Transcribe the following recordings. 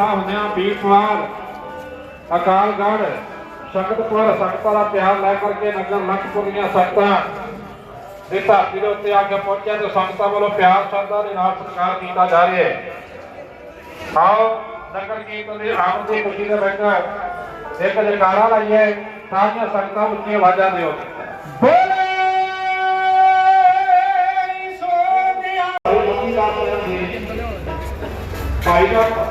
ਨਾ ਹੁੰਦਿਆਂ ਬੀਟਵਾਰ ਅਕਾਲਗੜ੍ਹ ਸੰਗਤਪੁਰ ਸੰਗਤਾਂ ਦਾ ਪਿਆਰ ਲੈ ਕਰਕੇ ਨਗਰ ਲਖਪੁਰ ਦੀਆਂ ਸੰਗਤਾਂ ਦੇ ਧਰਤੀ ਦੇ ਉੱਤੇ ਆ ਕੇ ਪਹੁੰਚਿਆ ਤੇ ਸੰਗਤਾਂ ਵੱਲੋਂ ਪਿਆਰ, ਸ਼ਰਧਾ ਦੇ ਨਾਲ ਸਤਿਕਾਰ ਕੀਤਾ ਜਾ ਰਿਹਾ ਹੈ। ਆਓ, ਨਗਰ ਕੀਰਤਨ ਦੀ ਆਮਦ ਦੀ ਖੁਸ਼ੀ ਦੇ ਵਿੱਚ ਇੱਕ ਜੈਕਾਰਾ ਲਾਈਏ, ਸਾਰੀਆਂ ਸੰਗਤਾਂ ਉੱਚੀਆਂ ਆਵਾਜ਼ਾਂ ਦਿਓ। ਬੋਲੇ ਸੋਨਿਆ ਭਾਈ ਦਾ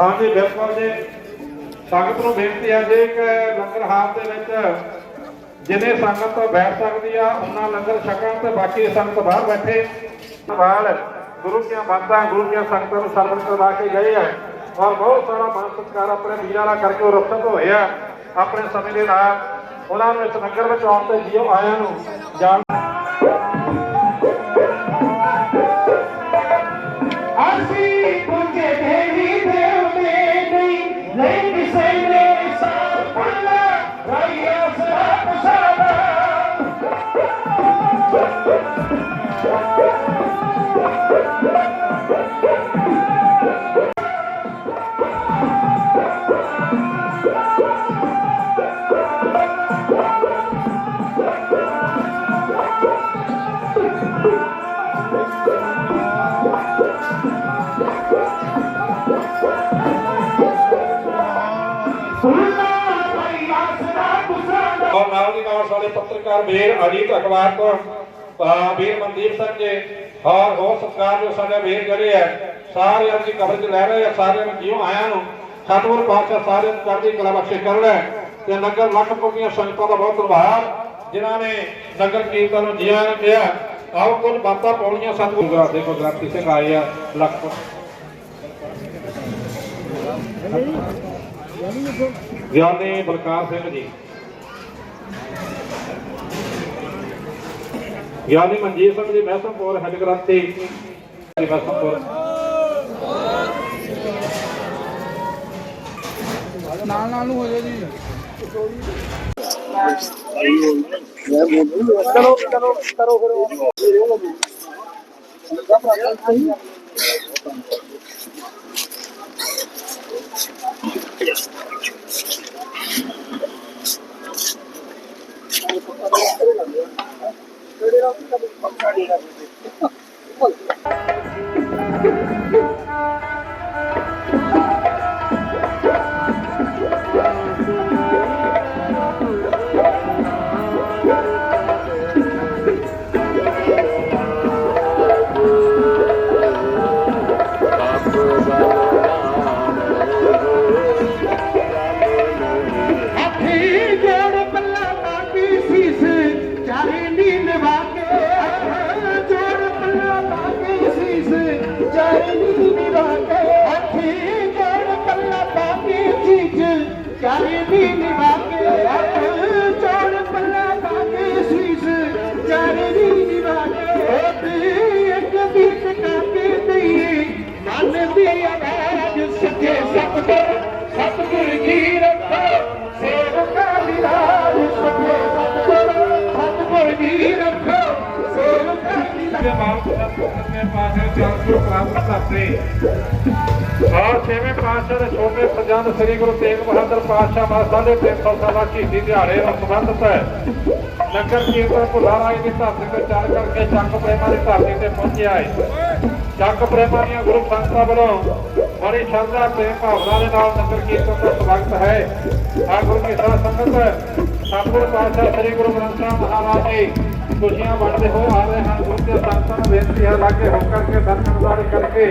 ਹਾਂਜੀ ਬਿਲਕੁਲ ਜੀ ਸੰਗਤ ਨੂੰ ਬੇਨਤੀ ਹੈ ਜੀ ਕਿ ਲੰਗਰ ਹਾਲ ਦੇ ਵਿੱਚ ਜਿੰਨੇ ਸੰਗਤ ਬੈਠ ਸਕਦੀ ਆ, ਉਹਨਾਂ ਲੰਗਰ ਛਕਣ ਤੇ ਬਾਕੀ ਸੰਗਤ ਬਾਹਰ ਬੈਠੇ। ਨਾਲ ਗੁਰੂ ਦੀਆਂ ਬਾਤਾਂ, ਗੁਰੂ ਦੀਆਂ ਸੰਗਤਾਂ ਨੂੰ ਸਰਵਣ ਕਰਵਾ ਕੇ ਗਏ ਆ। ਔਰ ਬਹੁਤ ਸਾਰਾ ਮਾਨ ਸਤਿਕਾਰ ਆਪਣੇ ਵੀਰਾਂ ਨਾਲ ਕਰਕੇ ਉਹ ਰਫਤ ਹੋਏ ਆ। ਆਪਣੇ ਸਮੇਂ ਦੇ ਨਾਲ ਉਹਨਾਂ ਨੂੰ ਇਸ ਲੰਗਰ ਵਿੱਚ ਆਉਣ ਤੇ ਜੀਓ ਆਇਆਂ ਨੂੰ ਜਾਣ ਨਾਲ ਦੀ ਨਾਲ ਸਾਡੇ ਪੱਤਰਕਾਰ ਵੀਰ ਅਜੀਤ ਅਖਬਾਰ ਤੋਂ ਵੀਰ ਮਨਦੀਪ ਸਿੰਘ ਜੀ ਔਰ ਹੋਰ ਸਤਿਕਾਰ ਜੋ ਸਾਡੇ ਵੀਰ ਜਿਹੜੇ ਆ ਸਾਰੇ ਅੱਜ ਦੀ ਕਵਰੇਜ ਲੈ ਰਹੇ ਆ, ਸਾਰਿਆਂ ਨੂੰ ਜਿਉ ਆਇਆਂ ਨੂੰ ਸਤਿਗੁਰ ਪਾਤਸ਼ਾਹ ਸਾਰਿਆਂ ਨੂੰ ਚੜ੍ਹਦੀ ਕਲਾ ਬਖਸ਼ਿਸ਼ ਕਰਨ ਤੇ ਨਗਰ ਲਖਪੁਰ ਦੀਆਂ ਸੰਗਤਾਂ ਦਾ ਬਹੁਤ ਧੰਨਵਾਦ, ਜਿਨ੍ਹਾਂ ਨੇ ਨਗਰ ਕੀਰਤਨ ਨੂੰ ਜੀਆਂ ਨੂੰ ਕਿਹਾ। ਆਓ, ਕੁਝ ਬਾਤਾਂ ਪਾਉਣੀਆਂ ਸਤਿਗੁਰ। ਦਾ ਦੇਖੋ, ਗ੍ਰੰਥੀ ਸਿੰਘ ਆਏ ਆ ਲਖਪੁਰ। ਗਿਆਨੀ ਬਲਕਾਰ ਸਿੰਘ ਜੀ। ਗਿਆਨੀ ਮਨਜੀਤ ਸਿੰਘ ਜੀ ਮਹਿਸਮਪੁਰ ਹੈਡ ਗ੍ਰੰਥੀ। ਮਹਿਸਮਪੁਰ ਨਾਲ ਨਾਲ ਨੂੰ ਹੋ ਜਾਏ ਜੀ। ਹੱਥੀ Gracias. ਆਵਾਜ਼ ਸੱਚੇ ਸਤਿਗੁਰ ਕੀ ਰੱਖੋ ਸੇਵਕਾ ਦੀ ਰਾਜ ਸੱਚੇ ਸਤਿਗੁਰ ਸਤਿਗੁਰ ਕੀ ਰੱਖੋ ਸੇਵਕਾ ਦੀ ਦੇ ਮਾਲਕ ਸਤਿਗੁਰ ਪਾਸੇ ਚਾਰ ਪ੍ਰਾਪਤ ਕਰਤੇ ਔਰ ਛੇਵੇਂ ਪਾਤਸ਼ਾਹ ਦੇ ਛੋਟੇ ਸਜੰਦ ਸ੍ਰੀ ਗੁਰੂ ਤੇਗ ਬਹਾਦਰ ਪਾਤਸ਼ਾਹ ਮਾ ਸਾਢੇ ਤਿੰਨ ਸਾਲਾ ਸ਼ਹੀਦੀ ਦਿਹਾੜੇ ਨੂੰ ਸੰਬੰਧਿਤ ਹੈ ਨਗਰ ਕੀਰਤਨ ਭੁਲਾਰਾ ਦੀ ਧਰਤੀ ਤੇ ਚੱਲ ਕਰਕੇ ਚੱਕ ਪ੍ਰੇਮਾਂ ਦੀ ਧਰਤੀ ਤੇ ਪਹੁੰਚਿਆ ਹੈ ਚੱਕ ਪ੍ਰੇਮਾਂ ਦੀਆਂ ਗੁਰੂ ਸੰਗਤਾਂ ਵੱਲੋਂ ਬੜੀ ਸ਼ਰਧਾ ਪ੍ਰੇਮ ਭਾਵਨਾ ਦੇ ਨਾਲ ਨਗਰ ਕੀਰਤਨ ਦਾ ਸਵਾਗਤ ਹੈ। ਆ ਕੀ ਸਾਧ ਸੰਗਤ ਸਤਿਗੁਰੂ ਪਾਤਸ਼ਾਹ ਸ੍ਰੀ ਗੁਰੂ ਗ੍ਰੰਥ ਸਾਹਿਬ ਮਹਾਰਾਜ ਜੀ। ਖੁਸ਼ੀਆਂ ਵੰਡਦੇ ਹੋ ਆ ਰਹੇ ਹਨ। ਗੁਰੂ ਕੇ ਸੰਤਾਂ ਨੂੰ ਬੇਨਤੀ ਹੈ, ਲਾਗੇ ਹੋ ਕਰਕੇ ਦਰਸ਼ਨ ਵਾਲੇ ਕਰਕੇ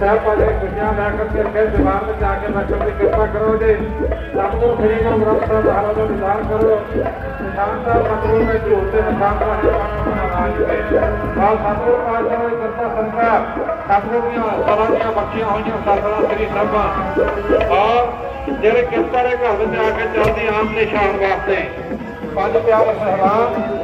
ਸਹਿਬ ਖੁਸ਼ੀਆਂ ਲੈ ਕਰਕੇ ਫਿਰ ਦੀਵਾਰ ਵਿੱਚ ਜਾ ਕੇ ਬੈਠਣ ਦੀ ਕਿਰਪਾ ਕਰੋ ਜੀ। ਸਤਿਗੁਰੂ ਸ੍ਰੀ ਗੁਰੂ ਗ੍ਰੰਥ ਸਾਹਿਬ ਮਹਾਰਾਜ ਦਾ ਵਿਚਾਰ ਕਰੋ। ਨਿਸ਼ਾਨਦਾਰ ਸਤਿਗੁਰੂ ਦੇ ਝੂਠੇ ਨਿਸ਼ਾਨਦਾਰ ਹੈ ਮਹਾਰਾਜ ਦੇ ਬਾਲ ਸਤਿਗੁਰੂ ਪਾਤਸ਼ਾਹ ਦੀ ਕਿਰਪਾ ਸੰਗਾ ਸਤਿਗੁਰੂ ਦੀਆਂ ਸਰਾਂ ਦੀਆਂ ਬਖਸ਼ੀਆਂ ਹੋਈਆਂ ਸਰਦਾਰ ਸ੍ਰੀ ਸਾਹਿਬਾਂ ਔਰ ਜਿਹੜੇ ਕਿਰਪਾ ਦੇ ਘਰ ਵਿੱਚ ਆ ਕੇ ਚੱਲਦੀ ਆਮ ਨਿਸ਼ਾਨ ਵਾਸਤੇ। ਪੰਜ ਪਿਆਰ ਸਹਿਬਾਨ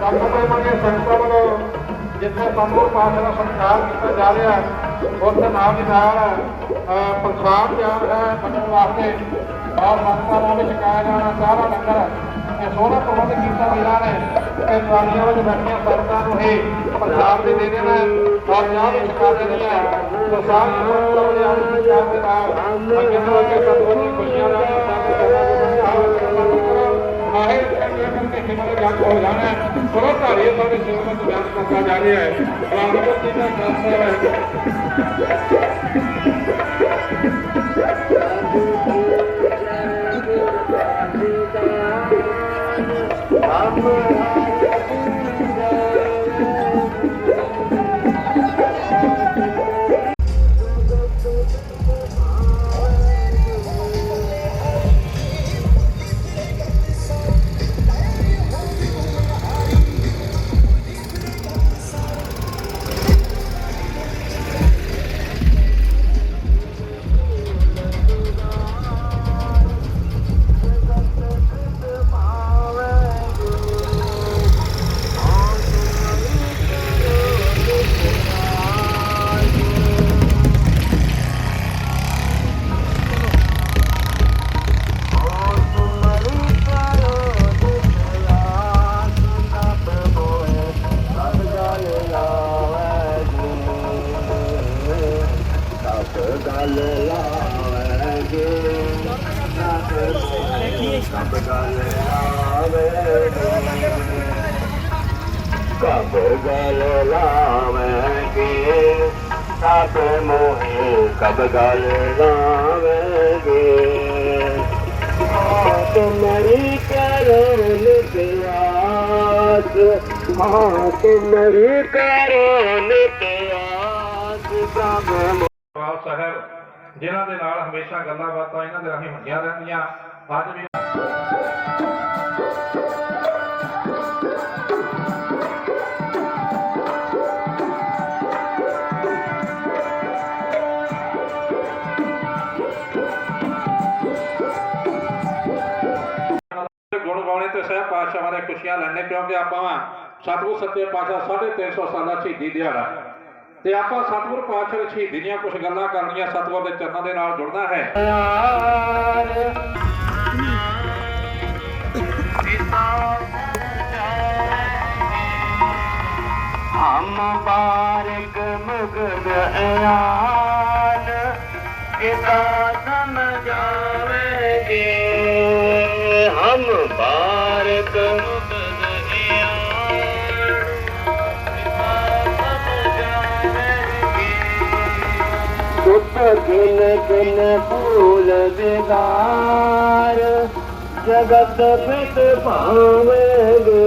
ਸਤਿਗੁਰੂ ਮੰਗੇ ਸੰਗਤਾਂ ਵੱਲੋਂ ਜਿੱਥੇ ਸੰਗੁਰ ਪਾਤਸ਼ਾਹ ਦਾ ਸੰਸਕਾਰ ਕੀਤਾ ਜਾ ਰਿਹਾ ਹੈ ਉੱਥੇ ਨਾਲ ਦੀ ਨਾਲ ਪ੍ਰਸਾਦ ਤਿਆਰ ਹੈ ਬਣਨ ਵਾਸਤੇ ਔਰ ਸੰਗਤਾਂ ਨੂੰ ਵਿੱਚ ਛਕਾਇਆ ਜਾਣਾ ਸਾਰਾ ਲੰਗਰ ਇਹ ਸੋਹਣਾ ਪ੍ਰਬੰਧ ਕੀਤਾ ਗਿਆ ਨੇ ਇਹ ਦਵਾਈਆਂ ਵਿੱਚ ਬੈਠੀਆਂ ਸੰਗਤਾਂ ਨੂੰ ਹੀ ਪ੍ਰਸਾਦ ਦੇ ਦੇਣਾ ਹੈ ਔਰ ਚਾਹ ਵੀ ਛਕਾ ਦੇਣੀ ਹੈ ਸੋ ਸਾਰੀ ਸੰਗਤਾਂ ਦੀ ਚਾਹ ਦੇ ਨਾਲ ਅੱਗੇ ਤੋਂ ਅੱਗੇ ਸਤਿਗੁਰੂ ਦੀ ਖੁਸ਼ੀਆਂ ਦਾ ਮਾਹਿਰ ਕਰਕੇ ਹਿਮਲੇ ਜੰਗ ਹੋ ਜਾਣਾ ਹੈ। ਸਰੋ ਸਾਡੇ ਸੇਵਾ ਬਿਆਨ ਕਰਦਾ ਜਾ ਰਿਹਾ ਹੈ। ਰਾਮਗੁਰੂ ਜੀ ਦਾ ਖਾਲਸਾ ਹੈ। ਕਬ ਗਲ ਲਾਵੇਂਗੇ ਸਤ ਮੋਹੇ ਕਬ ਗਲ ਲਾਵੇਂਗੇ ਤੁਮਰੀ ਕਰੋਨ ਪਿਆਸ ਹਾਂ ਤੁਮਰੀ ਕਰੋਨ ਪਿਆਸ ਪ੍ਰਭ ਪਾਲ ਸਾਹਿਬ, ਜਿਨ੍ਹਾਂ ਦੇ ਨਾਲ ਹਮੇਸ਼ਾ ਗੱਲਾਂ ਬਾਤਾਂ ਇਹਨਾਂ ਦੇ ਰਾਹੀਂ ਹੁੰਦੀਆਂ ਰਹਿੰਦੀਆਂ ਗੁਣ ਗਾਉਣੇ ਤੇ ਸਹਿਬ ਪਾਤਸ਼ਾਹ ਬਾਰੇ ਖੁਸ਼ੀਆਂ ਲੈਣੇ ਕਿਉਂਕਿ ਆਪਾਂ ਵਾਂ ਸਤਿਗੁਰ ਸੱਚੇ ਪਾਤਸ਼ਾਹ 350 ਸਾਲਾ ਸ਼ਹੀਦੀ ਦਿਹਾੜਾ। ਤੇ ਆਪਾਂ ਸਤਿਗੁਰ ਪਾਤਸ਼ਾਹ ਦੀ ਸ਼ਹੀਦੀ ਦੀਆਂ ਕੁਝ ਗੱਲਾਂ ਕਰਨੀਆਂ ਸਤਿਗੁਰ ਦੇ ਚਰਨਾਂ ਦੇ ਨਾਲ ਜੁੜਨਾ ਹੈ। ਆਨ ਇਤਾ ਸਮਝਾਵੇਗੇ ਹਮ ਬਾਰਿਕ ਮੁਗਦ ਆਨ ਇਤਾ ਵਿਗਾਰ ਜਗਤ ਪਿਤ ਭਾਵੇਗੇ।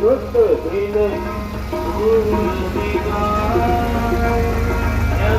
ਸੁਤ ਕਿਨ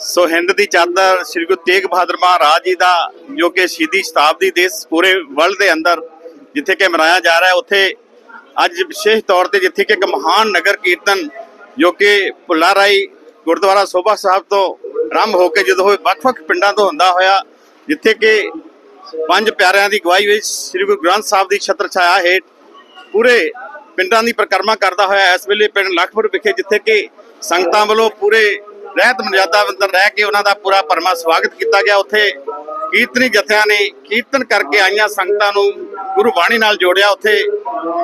ਸੋ ਹਿੰਦ ਦੀ ਚਾਦਰ ਸ੍ਰੀ ਗੁਰੂ ਤੇਗ ਬਹਾਦਰ ਮਹਾਰਾਜ ਜੀ ਦਾ, ਜੋ ਕਿ ਸ਼ਹੀਦੀ ਸ਼ਤਾਬਦੀ ਦੇ ਪੂਰੇ ਵਰਲਡ ਦੇ ਅੰਦਰ ਜਿੱਥੇ ਕਿ ਮਨਾਇਆ ਜਾ ਰਿਹਾ ਉੱਥੇ ਅੱਜ ਵਿਸ਼ੇਸ਼ ਤੌਰ ਤੇ ਜਿੱਥੇ ਕਿ ਇੱਕ ਮਹਾਨ ਨਗਰ ਕੀਰਤਨ ਜੋ ਕਿ ਭੁੱਲਾ ਗੁਰਦੁਆਰਾ ਸੋਭਾ ਸਾਹਿਬ ਤੋਂ ਆਰੰਭ ਹੋ ਕੇ ਜਦੋਂ ਹੋਏ ਵੱਖ-ਵੱਖ ਪਿੰਡਾਂ ਤੋਂ ਹੁੰਦਾ ਹੋਇਆ, ਜਿੱਥੇ ਕਿ ਪੰਜ ਪਿਆਰਿਆਂ ਦੀ ਗਵਾਹੀ ਵਿੱਚ ਸ੍ਰੀ ਗੁਰੂ ਗ੍ਰੰਥ ਸਾਹਿਬ ਦੀ ਛਤਰ ਛਾਇਆ ਹੇਠ ਪੂਰੇ ਪਿੰਡਾਂ ਦੀ ਪਰਿਕਰਮਾ ਕਰਦਾ ਹੋਇਆ, ਇਸ ਵੇਲੇ ਪਿੰਡ ਲਖਪੁਰ ਵਿਖੇ ਜਿੱਥੇ ਕਿ ਸੰਗਤਾਂ ਵੱਲੋਂ ਪੂਰੇ ਰਹਿਤ ਮਰਜ਼ਾਦਾ ਅੰਦਰ ਰਹਿ ਕੇ ਉਹਨਾਂ ਦਾ ਪੂਰਾ ਪਰਮਾ ਸਵਾਗਤ ਕੀਤਾ ਗਿਆ। ਉੱਥੇ ਕੀਰਤਨੀ ਜਥਿਆਂ ਨੇ ਕੀਰਤਨ ਕਰਕੇ ਆਈਆਂ ਸੰਗਤਾਂ ਨੂੰ ਗੁਰੂ ਬਾਣੀ ਨਾਲ ਜੋੜਿਆ। ਉੱਥੇ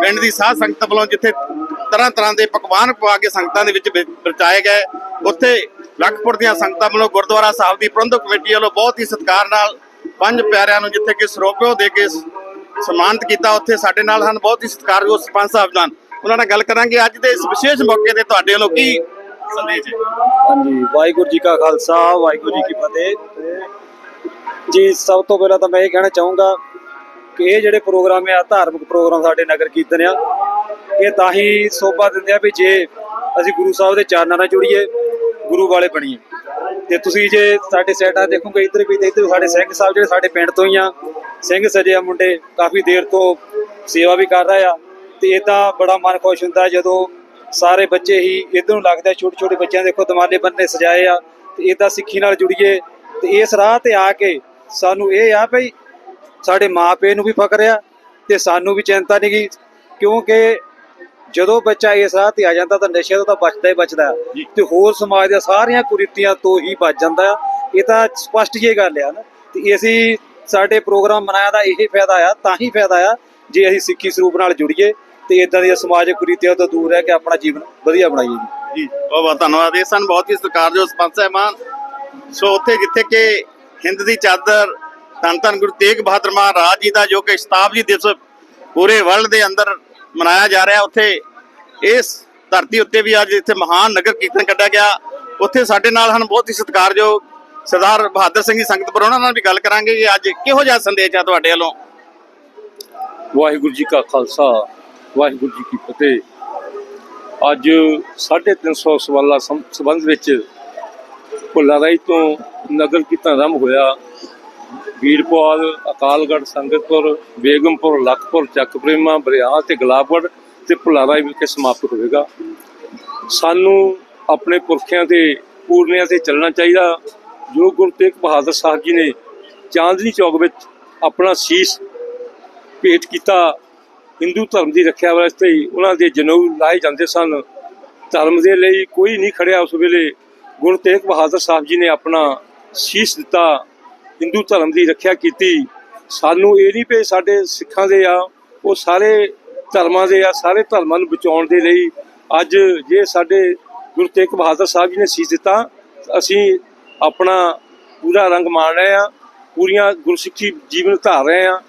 ਪਿੰਡ ਦੀ ਸਾਧ ਸੰਗਤ ਵੱਲੋਂ ਜਿੱਥੇ ਤਰ੍ਹਾਂ ਤਰ੍ਹਾਂ ਦੇ ਪਕਵਾਨ ਪਵਾ ਕੇ ਸੰਗਤਾਂ ਦੇ ਵਿੱਚ ਵਿ- ਗਏ। ਉੱਥੇ ਲਖਪੁਰ ਦੀਆਂ ਸੰਗਤਾਂ ਵੱਲੋਂ ਗੁਰਦੁਆਰਾ ਸਾਹਿਬ ਦੀ ਪ੍ਰਬੰਧਕ ਕਮੇਟੀ ਵੱਲੋਂ ਬਹੁਤ ਹੀ ਸਤਿਕਾਰ ਨਾਲ ਪੰਜ ਪਿਆਰਿਆਂ ਨੂੰ ਜਿੱਥੇ ਕਿ ਸਰੋਪਿਓ ਦੇ ਕੇ ਸਨਮਾਨਿਤ ਕੀਤਾ। ਉੱਥੇ ਸਾਡੇ ਨਾਲ ਹਨ, ਬਹੁਤ ਹੀ ਸਤਿਕਾਰਯੋਗ ਸਰਪੰਚ ਸਾਹਿਬ ਜਾਨ। ਉਹਨਾਂ ਨਾਲ ਗੱਲ ਕਰਾਂਗੇ ਅੱਜ ਦੇ ਇਸ ਵਿਸ਼ੇਸ਼ ਮੌਕੇ ਤੇ। ਤੁਹਾਡੇ ਵੱਲੋਂ ਕੀ ਸੰਦੇਸ਼ ਹੈ। ਹਾਂਜੀ, ਵਾਹਿਗੁਰੂ ਜੀ ਕਾ ਖਾਲਸਾ, ਵਾਹਿਗੁਰੂ ਜੀ ਕੀ ਫਤਿਹ। ਜੀ, ਸਭ ਤੋਂ ਪਹਿਲਾਂ ਤਾਂ ਮੈਂ ਇਹ ਕਹਿਣਾ ਚਾਹੂੰਗਾ ਕਿ ਇਹ ਜਿਹੜੇ ਪ੍ਰੋਗਰਾਮ ਆ, ਧਾਰਮਿਕ ਪ੍ਰੋਗਰਾਮ ਸਾਡੇ ਨਗਰ ਕੀਰਤਨ ਆ, ਇਹ ਤਾਂ ਹੀ ਸੋਭਾ ਦਿੰਦੇ ਆ ਵੀ ਜੇ ਅਸੀਂ ਗੁਰੂ ਸਾਹਿਬ ਦੇ ਚਰਨਾਂ ਨਾਲ ਜੁੜੀਏ, ਗੁਰੂ ਵਾਲੇ ਬਣੀਏ। ਤੇ ਤੁਸੀਂ ਜੇ ਸਾਡੇ ਸਾਈਡਾਂ ਦੇਖੋਗੇ ਇੱਧਰ ਵੀ ਤੇ ਇੱਧਰ ਸਾਡੇ ਸਿੰਘ ਸਾਹਿਬ ਜਿਹੜੇ ਸਾਡੇ ਪਿੰਡ ਤੋਂ ਹੀ ਆ, ਸਿੰਘ ਸਜੇ ਆ ਮੁੰਡੇ, ਕਾਫੀ ਦੇਰ ਤੋਂ ਸੇਵਾ ਵੀ ਕਰ ਰਹੇ ਆ। ਤੇ ਇਹ ਤਾਂ ਬੜਾ ਮਨ ਖੁਸ਼ ਹੁੰਦਾ ਜਦੋਂ ਸਾਰੇ ਬੱਚੇ ਹੀ ਇੱਧਰ ਨੂੰ ਲੱਗਦਾ ਛੋਟੇ ਛੋਟੇ ਬੱਚਿਆਂ ਦੇ ਦੇਖੋ ਦਮਾਲੇ ਬੰਨੇ ਸਜਾਏ ਆ ਤੇ ਇਦਾਂ ਸਿੱਖੀ ਨਾਲ ਜੁੜੀਏ। ਤੇ ਇਸ ਰਾਹ ਤੇ ਆ ਕੇ ਸਾਨੂੰ ਇਹ ਆ ਭਈ ਸਾਡੇ ਮਾਪੇ ਨੂੰ ਵੀ ਫਕਰ ਆ ਤੇ ਸਾਨੂੰ ਵੀ ਚਿੰਤਾ ਨਹੀਂ ਗੀ ਕਿਉਂਕਿ ਜਦੋਂ ਬੱਚਾ ਇਸ ਰਾਹ ਤੇ ਆ ਜਾਂਦਾ ਤਾਂ ਨਸ਼ੇ ਤੋਂ ਤਾਂ ਬਚਦਾ ਹੀ ਬਚਦਾ। ਤੇ ਹੋਰ ਸਮਾਜ ਦੀਆਂ ਸਾਰੀਆਂ ਕੁਰੀਤੀਆਂ ਤੋਂ ਹੀ ਬਚ ਜਾਂਦਾ। ਇਹ ਤਾਂ ਸਪਸ਼ਟ ਜਿਹੀ ਗੱਲ ਆ ਨਾ। ਤੇ ਅਸੀਂ ਸਾਡੇ ਪ੍ਰੋਗਰਾਮ ਮਨਾਇਆ ਦਾ ਇਹੀ ਫਾਇਦਾ ਆ ਤਾਂ ਹੀ ਫਾਇਦਾ ਆ ਜੇ ਅਸੀਂ ਸਿੱਖੀ ਸਰੂਪ ਨਾਲ ਜੁੜੀਏ। ਤੇ ਇਦਾਂ ਦੀਆਂ ਸਮਾਜਿਕ ਕੁਰੀਤੀਆਂ ਤੋਂ ਦੂਰ ਰਹਿ ਕੇ ਆਪਣਾ ਜੀਵਨ ਵਧੀਆ ਬਣਾਈਏ ਜੀ। ਜੀ ਬਹੁਤ ਬਹੁਤ ਧੰਨਵਾਦ। ਇਹ ਸਨ ਬਹੁਤ ਹੀ ਸਤਿਕਾਰਯੋਗ ਸਰਪੰਚ ਸਾਹਿਬਾਨ। ਸੋ ਉੱਥੇ ਜਿੱਥੇ ਕਿ ਹਿੰਦ ਦੀ ਚਾਦਰ ਧੰਨ ਧੰਨ ਗੁਰੂ ਤੇਗ ਬਹਾਦਰ ਮਹਾਰਾਜ ਜੀ ਦਾ ਜੋ ਕਿ ਸ਼ਤਾਬਦੀ ਦਿਵਸ ਪੂਰੇ ਵਰਲਡ ਦੇ ਅੰਦਰ ਮਨਾਇਆ ਜਾ ਰਿਹਾ ਉੱਥੇ ਇਸ ਧਰਤੀ ਉੱਤੇ ਵੀ ਅੱਜ ਇੱਥੇ ਮਹਾਨ ਨਗਰ ਕੀਰਤਨ ਕੱਢਿਆ ਗਿਆ। ਉੱਥੇ ਸਾਡੇ ਨਾਲ ਹਨ ਬਹੁਤ ਹੀ ਸਤਿਕਾਰਯੋਗ ਸਰਦਾਰ ਬਹਾਦਰ ਸਿੰਘ ਜੀ ਸੰਗਤਪੁਰ ਉਹਨਾਂ ਨਾਲ ਵੀ ਗੱਲ ਕਰਾਂਗੇ। ਕਿ ਅੱਜ ਕਿਹੋ ਜਿਹਾ ਸੰਦੇਸ਼ ਆ ਤੁਹਾਡੇ ਵੱਲੋਂ? ਵਾਹਿਗੁਰੂ ਜੀ ਕਾ ਖਾਲਸਾ। ਵਾਹਿਗੁਰੂ ਜੀ ਕੀ ਫਤਿਹ। ਅੱਜ 350 ਸਵਾਲਾ ਸੰ- ਸੰਬੰਧ ਵਿੱਚ ਭੁੱਲਾਰਾਈ ਤੋਂ ਨਗਰ ਕੀਰਤਨ ਆਰੰਭ ਹੋਇਆ। ਵੀਰਪਾਲ, ਅਕਾਲਗੜ੍ਹ, ਸੰਗਤਪੁਰ, ਬੇਗਮਪੁਰ, ਲਖਪੁਰ, ਚੱਕਪ੍ਰੇਮਾ ਬਰਿਆਲ ਤੇ ਗਲਾਬਗੜ੍ਹ ਤੇ ਭੁੱਲਾਰਾਈ ਵਿਖੇ ਸਮਾਪਤ ਹੋਵੇਗਾ। ਸਾਨੂੰ ਆਪਣੇ ਪੁਰਖਿਆਂ ਤੇ ਪੂਰਨਿਆਂ ਤੇ ਚੱਲਣਾ ਚਾਹੀਦਾ। ਜੋ ਗੁਰੂ ਤੇਗ ਬਹਾਦਰ ਸਾਹਿਬ ਜੀ ਨੇ ਚਾਂਦਨੀ ਚੌਕ ਵਿੱਚ ਆਪਣਾ ਸੀਸ ਭੇਟ ਕੀਤਾ ਹਿੰਦੂ ਧਰਮ ਦੀ ਰੱਖਿਆ ਵਾਸਤੇ ਹੀ ਉਹਨਾਂ ਦੇ ਜਨੇਊ ਲਾਏ ਜਾਂਦੇ ਸਨ। ਧਰਮ ਦੇ ਲਈ ਕੋਈ ਨਹੀਂ ਖੜਿਆ ਉਸ ਵੇਲੇ। ਗੁਰੂ ਤੇਗ ਬਹਾਦਰ ਸਾਹਿਬ ਜੀ ਨੇ ਆਪਣਾ ਸੀਸ ਦਿੱਤਾ। ਹਿੰਦੂ ਧਰਮ ਦੀ ਰੱਖਿਆ ਕੀਤੀ। ਸਾਨੂੰ ਇਹ ਨਹੀਂ ਪਏ ਸਾਡੇ ਸਿੱਖਾਂ ਦੇ ਆ, ਉਹ ਸਾਰੇ ਧਰਮਾਂ ਦੇ ਆ, ਸਾਰੇ ਧਰਮਾਂ ਨੂੰ ਬਚਾਉਣ ਦੇ ਲਈ ਅੱਜ ਜੇ ਸਾਡੇ ਗੁਰੂ ਤੇਗ ਬਹਾਦਰ ਸਾਹਿਬ ਜੀ ਨੇ ਸੀਸ ਦਿੱਤਾ, ਅਸੀਂ ਆਪਣਾ ਪੂਰਾ ਰੰਗ ਮਾਣ ਰਹੇ ਆ ਪੂਰੀਆਂ ਗੁਰਸਿੱਖੀ ਜੀਵਨ ਧਾਰ ਰਹੇ ਆ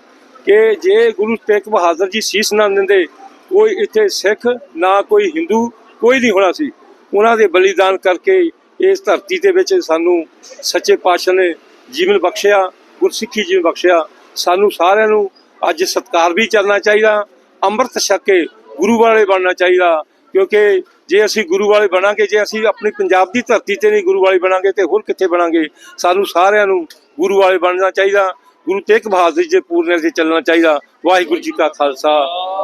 ਕਿ ਜੇ ਗੁਰੂ ਤੇਗ ਬਹਾਦਰ ਜੀ ਸੀਸ ਨਾ ਦਿੰਦੇ, ਕੋਈ ਇੱਥੇ ਸਿੱਖ ਨਾ ਕੋਈ ਹਿੰਦੂ, ਕੋਈ ਨਹੀਂ ਹੋਣਾ ਸੀ। ਉਹਨਾਂ ਦੇ ਬਲੀਦਾਨ ਕਰਕੇ ਇਸ ਧਰਤੀ ਦੇ ਵਿੱਚ ਸਾਨੂੰ ਸੱਚੇ ਪਾਤਸ਼ਾਹ ਨੇ ਜੀਵਨ ਬਖਸ਼ਿਆ, ਗੁਰਸਿੱਖੀ ਜੀਵਨ ਬਖਸ਼ਿਆ। ਸਾਨੂੰ ਸਾਰਿਆਂ ਨੂੰ ਅੱਜ ਸਤਕਾਰ ਵੀ ਚੱਲਣਾ ਚਾਹੀਦਾ, ਅੰਮ੍ਰਿਤ ਛਕ ਕੇ ਗੁਰੂ ਵਾਲੇ ਬਣਨਾ ਚਾਹੀਦਾ, ਕਿਉਂਕਿ ਜੇ ਅਸੀਂ ਗੁਰੂ ਵਾਲੇ ਬਣਾਂਗੇ, ਜੇ ਅਸੀਂ ਆਪਣੀ ਪੰਜਾਬ ਦੀ ਧਰਤੀ ਤੇ ਨਹੀਂ ਗੁਰੂ ਵਾਲੇ ਬਣਾਂਗੇ ਤੇ ਹੋਰ ਕਿੱਥੇ ਬਣਾਂਗੇ? ਸਾਨੂੰ ਸਾਰਿਆਂ ਨੂੰ ਗੁਰੂ ਵਾਲੇ ਬਣਨਾ ਚਾਹੀਦਾ। ਗੁਰੂ ਤੇਗ ਬਹਾਦਰ ਜੀ ਦੇ ਪੂਰਨਿਆਂ ਤੇ ਚੱਲਣਾ ਚਾਹੀਦਾ। ਵਾਹਿਗੁਰੂ ਜੀ ਕਾ ਖਾਲਸਾ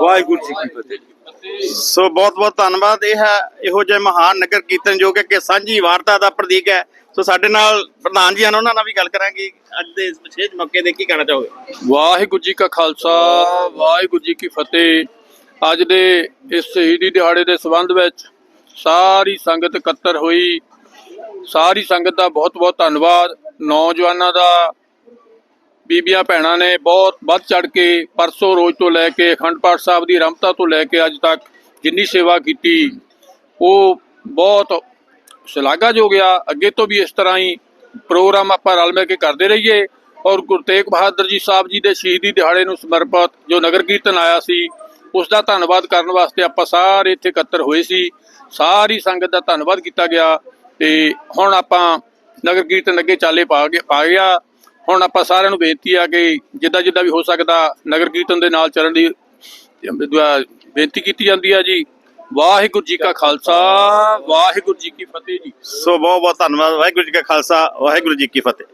ਵਾਹਿਗੁਰੂ ਜੀ ਕੀ ਫਤਿਹ। ਸੋ ਬਹੁਤ ਬਹੁਤ ਧੰਨਵਾਦ। ਇਹ ਹੈ ਇਹੋ ਜਿਹੇ ਮਹਾਨ ਨਗਰ ਕੀਰਤਨ ਜੋ ਕਿ ਸਾਂਝੀ ਵਾਰਤਾ ਦਾ ਪ੍ਰਤੀਕ ਹੈ। ਸੋ ਸਾਡੇ ਨਾਲ ਪ੍ਰਧਾਨ ਜੀ ਹਨ ਉਹਨਾਂ ਨਾਲ ਵੀ ਗੱਲ ਕਰਾਂਗੇ। ਅੱਜ ਦੇ ਇਸ ਵਿਸ਼ੇਸ਼ ਮੌਕੇ ਤੇ ਕੀ ਕਹਿਣਾ ਚਾਹੋਗੇ? ਵਾਹਿਗੁਰੂ ਜੀ ਕਾ ਖਾਲਸਾ ਵਾਹਿਗੁਰੂ ਜੀ ਕੀ ਫਤਿਹ। ਅੱਜ ਦੇ ਇਸ ਸ਼ਹੀਦੀ ਦਿਹਾੜੇ ਦੇ ਸੰਬੰਧ ਵਿੱਚ ਸਾਰੀ ਸੰਗਤ ਇਕੱਤਰ ਹੋਈ। ਸਾਰੀ ਸੰਗਤ ਦਾ ਬਹੁਤ ਬਹੁਤ ਧੰਨਵਾਦ। ਨੌਜਵਾਨਾਂ ਦਾ ਬੀਬੀਆਂ ਭੈਣਾਂ ਨੇ ਬਹੁਤ ਵੱਧ ਚੜ ਕੇ ਪਰਸੋਂ ਰੋਜ਼ ਤੋਂ ਲੈ ਕੇ ਅਖੰਡ ਪਾਠ ਸਾਹਿਬ ਦੀ ਆਰੰਭਤਾ ਤੋਂ ਲੈ ਕੇ ਅੱਜ ਤੱਕ ਜਿੰਨੀ ਸੇਵਾ ਕੀਤੀ, ਉਹ ਬਹੁਤ ਸ਼ਲਾਘਾਯੋਗ ਆ। ਅੱਗੇ ਤੋਂ ਵੀ ਇਸ ਤਰ੍ਹਾਂ ਹੀ ਪ੍ਰੋਗਰਾਮ ਆਪਾਂ ਰਲ ਮਿਲ ਕੇ ਕਰਦੇ ਰਹੀਏ ਔਰ ਗੁਰੂ ਤੇਗ ਬਹਾਦਰ ਜੀ ਸਾਹਿਬ ਜੀ ਦੇ ਸ਼ਹੀਦੀ ਦਿਹਾੜੇ ਨੂੰ ਸਮਰਪਿਤ ਜੋ ਨਗਰ ਕੀਰਤਨ ਆਇਆ ਸੀ, ਉਸ ਦਾ ਧੰਨਵਾਦ ਕਰਨ ਵਾਸਤੇ ਆਪਾਂ ਸਾਰੇ ਇੱਥੇ ਇਕੱਤਰ ਹੋਏ ਸੀ। ਸਾਰੀ ਸੰਗਤ ਦਾ ਧੰਨਵਾਦ ਕੀਤਾ ਗਿਆ ਤੇ ਹੁਣ ਆਪਾਂ ਨਗਰ ਕੀਰਤਨ ਅੱਗੇ ਚਾਲੇ ਪਾ ਗਿਆ ਪਾ ਗਿਆ ਹੁਣ ਆਪਾਂ ਸਾਰਿਆਂ ਨੂੰ ਬੇਨਤੀ ਆ ਕਿ ਜਿੱਦਾਂ ਜਿੱਦਾਂ ਵੀ ਹੋ ਸਕਦਾ ਨਗਰ ਕੀਰਤਨ ਦੇ ਨਾਲ ਚੱਲਣ ਦੀ ਬੇਨਤੀ ਕੀਤੀ ਜਾਂਦੀ ਆ ਜੀ। ਵਾਹਿਗੁਰੂ ਜੀ ਕਾ ਖਾਲਸਾ, ਵਾਹਿਗੁਰੂ ਜੀ ਕੀ ਫਤਿਹ ਜੀ। ਸੋ ਬਹੁਤ ਬਹੁਤ ਧੰਨਵਾਦ, ਵਾਹਿਗੁਰੂ ਜੀ ਕਾ ਖਾਲਸਾ, ਵਾਹਿਗੁਰੂ ਜੀ ਕੀ ਫਤਿਹ।